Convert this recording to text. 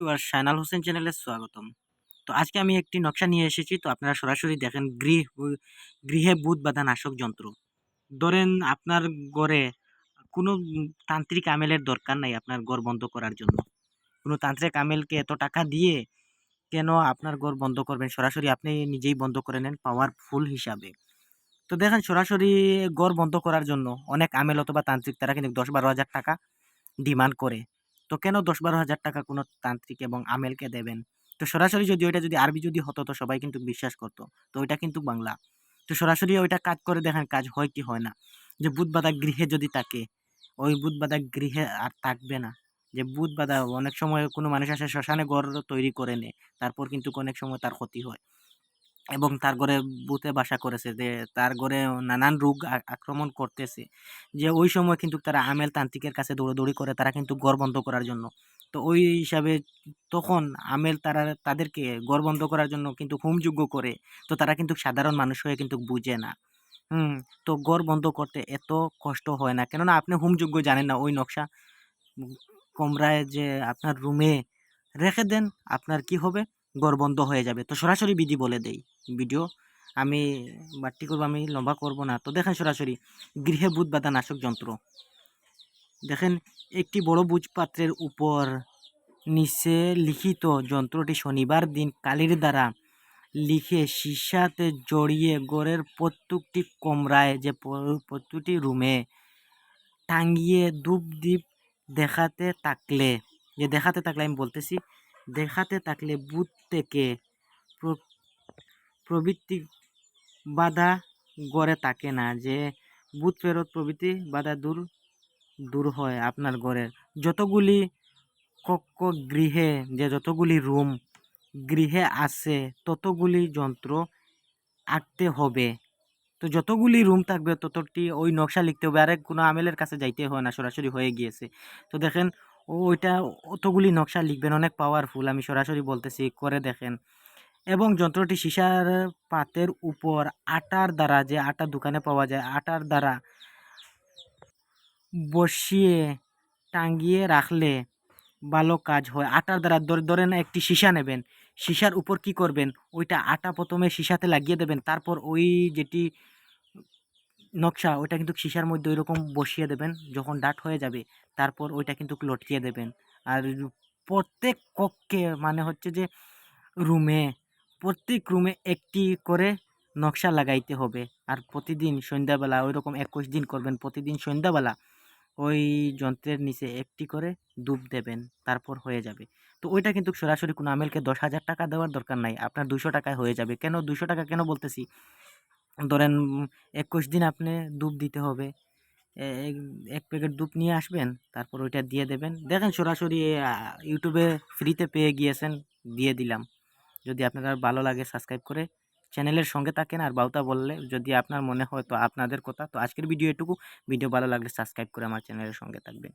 আর শায়নাল হোসেন চ্যানেলে স্বাগতম। তো আজকে আমি একটি নকশা নিয়ে এসেছি, তো আপনারা সরাসরি দেখেন গৃহ, গৃহে বুধ বাঁধা নাশক যন্ত্র। ধরেন আপনার ঘরে কোনো তান্ত্রিক আমেলের দরকার নাই আপনার ঘর বন্ধ করার জন্য। কোনো তান্ত্রিক আমেলকে এত টাকা দিয়ে কেন আপনার ঘর বন্ধ করবেন? সরাসরি আপনি নিজেই বন্ধ করে নেন পাওয়ারফুল হিসাবে। তো দেখেন সরাসরি ঘর বন্ধ করার জন্য অনেক আমেল অথবা তান্ত্রিক তারা কিন্তু দশ বারো হাজার টাকা ডিমান্ড করে। তো কেন দশ বারো হাজার টাকা কোনো তান্ত্রিক এবং আমেলকে দেবেন? তো সরাসরি যদি ওইটা যদি আরবি যদি হতো, তো সবাই কিন্তু বিশ্বাস করতো। তো ওইটা কিন্তু বাংলা। তো সরাসরি ওইটা কাজ করে দেখেন কাজ হয় কি হয় না? যে বুধ বাঁধা গৃহে যদি থাকে ওই বুধ বাঁধা গৃহে আর থাকবে না। যে বুধ বাঁধা অনেক সময় কোনো মানুষ আসে শ্মশানে ঘর তৈরি করে নেয়, তারপর কিন্তু অনেক সময় তার ক্ষতি হয়। এবং তার ঘরে ভূতে বাসা করেছে যে তার ঘরে নানান রোগ আক্রমণ করতেছে। যে ওই সময় কিন্তু তারা আমেল তান্ত্রিকের কাছে দৌড়াদৌড়ি করে তারা কিন্তু ঘর বন্ধ করার জন্য। তো ওই হিসাবে তখন আমেল তারা, তাদেরকে ঘর বন্ধ করার জন্য কিন্তু হোমযজ্ঞ করে। তো তারা কিন্তু সাধারণ মানুষ হয়ে কিন্তু বুঝে না। হুম, তো ঘর বন্ধ করতে এত কষ্ট হয় না। কেননা আপনি হোমযজ্ঞ জানেন না ওই নকশা। কমরায় যে আপনার রুমে রেখে দেন, আপনার কি হবে? ঘর বন্ধ হয়ে যাবে। তো সরাসরি বিধি বলে দেই ভিডিও আমি বাট্টি করব, আমি লম্বা করব না। তো দেখেন সরাসরি, গৃহে বুধ বাঁধা নাশক যন্ত্র। দেখেন, একটি বড় বুঝ পাত্রের উপর নিচে লিখিত যন্ত্রটি শনিবার দিন কালির দ্বারা লিখে সীসাতে জড়িয়ে গড়ের প্রত্যেকটি কমরায়, যে প্রত্যেকটি রুমে টাঙ্গিয়ে ধূপ দ্বীপ দেখাতে থাকলে, যে দেখাতে থাকলে আমি বলতেছি দেখাতে থাকলে বুথ থেকে প্র- প্রবৃত্তি বাধা গড়ে থাকে না যে বুথ ফেরত প্রভৃতি বাধা দূর দূর হয় আপনার ঘরের যতগুলি কক্ষ গৃহে, যে যতগুলি রুম গৃহে আছে, ততগুলি যন্ত্র আঁকতে হবে। তো যতগুলি রুম থাকবে, ততটি ওই নকশা লিখতে হবে। আরেক কোনো আমেলের কাছে যাইতে হয় না, সরাসরি হয়ে গিয়েছে। তো দেখেন ওইটা অতগুলি নকশা লিখবেন, অনেক পাওয়ারফুল আমি সরাসরি বলতেছি, করে দেখেন। এবং যন্ত্রটি সীসার পাতের উপর আটার দ্বারা, যে আটা দোকানে পাওয়া যায়, আটার দ্বারা বসিয়ে টাঙ্গিয়ে রাখলে ভালো কাজ হয়। আটার দ্বারা ধরে, ধরেন একটি সীসা নেবেন, সীসার উপর কি করবেন? ওইটা আটা প্রথমে সীসাতে লাগিয়ে দেবেন, তারপর ওই যেটি নকশা, ওইটা কিন্তু সীসার মধ্যে ওইরকম বসিয়ে দেবেন, যখন ডাট হয়ে যাবে, তারপর ওইটা কিন্তু লটকিয়ে দেবেন। আর প্রত্যেক কক্ষে মানে হচ্ছে যে রুমে, প্রত্যেক রুমে একটি করে নকশা লাগাইতে হবে। আর প্রতিদিন সন্ধ্যাবেলা ওই রকম একুশ দিন করবেন, প্রতিদিন সন্ধ্যাবেলা ওই যন্ত্রের নিচে একটি করে ডুব দেবেন, তারপর হয়ে যাবে। তো ওইটা কিন্তু সরাসরি কোনো আমেলকে দশ হাজার টাকা দেওয়ার দরকার নাই, আপনার দুশো টাকায় হয়ে যাবে। কেন দুশো টাকা কেন বলতেছি? ধরেন, একুশ দিন আপনি ডুব দিতে হবে। এক- প্যাকেট দুধ নিয়ে আসবেন, তারপর ওইটা দিয়ে দেবেন। দেখেন সরাসরি ইউটিউবে ফ্রিতে পেয়ে গিয়েছেন, দিয়ে দিলাম। যদি আপনার ভালো লাগে সাবস্ক্রাইব করে চ্যানেলের সঙ্গে থাকেন আর বাউতা বললে, যদি আপনার মনে হয় তো আপনাদের কথা। তো আজকের ভিডিও এটুকু। ভিডিও ভালো লাগলে সাবস্ক্রাইব করে আমার চ্যানেলের সঙ্গে থাকবেন।